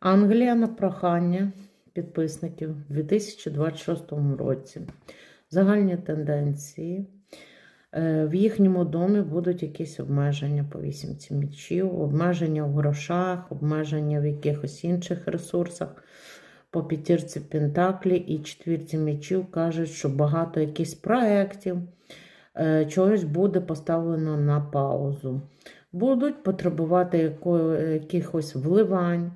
Англія на прохання підписників у 2026 році. Загальні тенденції. Е, В їхньому домі будуть якісь обмеження по вісімці мічів, обмеження в грошах, обмеження в якихось інших ресурсах. По п'ятірці Пентаклі і четвірці мечів кажуть, що багато якихось проєктів, е, чогось буде поставлено на паузу. Будуть потребувати якихось вливань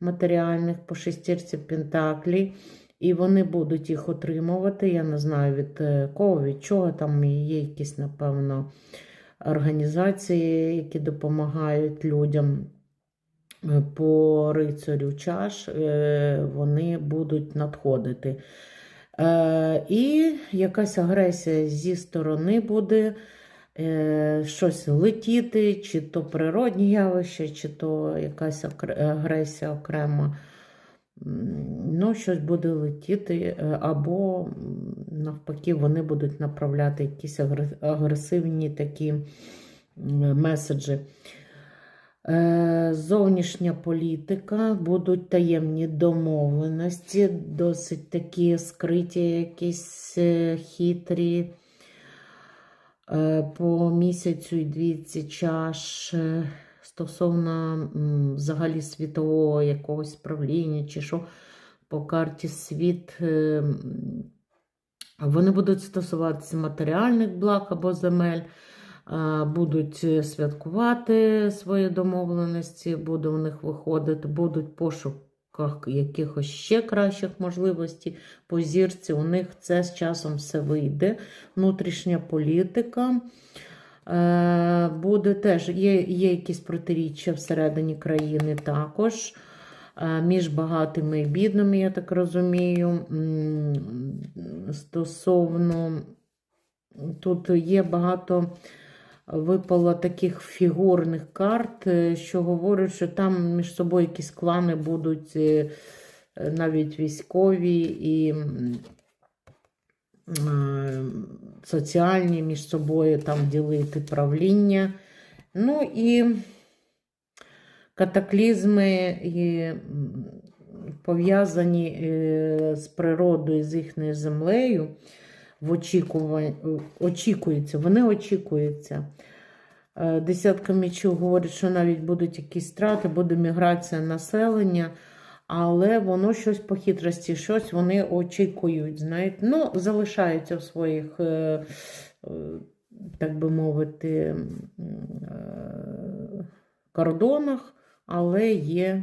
матеріальних по шестірці Пентаклі, і вони будуть їх отримувати. Я не знаю від е, кого, від чого. Там є якісь, напевно, організації, які допомагають людям. Е, По рицарю чаш е, вони будуть надходити. І якась агресія зі сторони буде щось летіти, чи то природні явища, чи то якась агресія окрема. Ну, щось буде летіти, е, або навпаки, вони будуть направляти якісь агресивні такі меседжі. Е, Зовнішня політика, будуть таємні домовленості, досить такі скриті, якісь е, хитрі. Е, По місяцю двійці чаш е, стосовно взагалі світового якогось правління, чи що по карті світ. е, Вони будуть стосуватися матеріальних благ або земель будуть святкувати свої домовленості, буде у них виходити, будуть в пошуках якихось ще кращих можливостей по зірці. У них це з часом все вийде. Внутрішня політика. Е, Буде теж є, є якісь протиріччя всередині країни також. е, Між багатими і бідними, я так розумію. Стосовно тут є багато випало таких фігурних карт, е, що говорять, що там між собою якісь клани будуть е, навіть військові і е, соціальні між собою там ділити правління. Ну і катаклізми і пов'язані з природою, з їхньою землею в очікуванні, очікується, вони очікуються. Е, Десятка мічів говорить, що навіть будуть якісь страти, буде міграція населення, але воно щось по хитрості, щось вони очікують, знаєте, ну, залишаються в своїх, е, е, так би мовити, кордонах, але є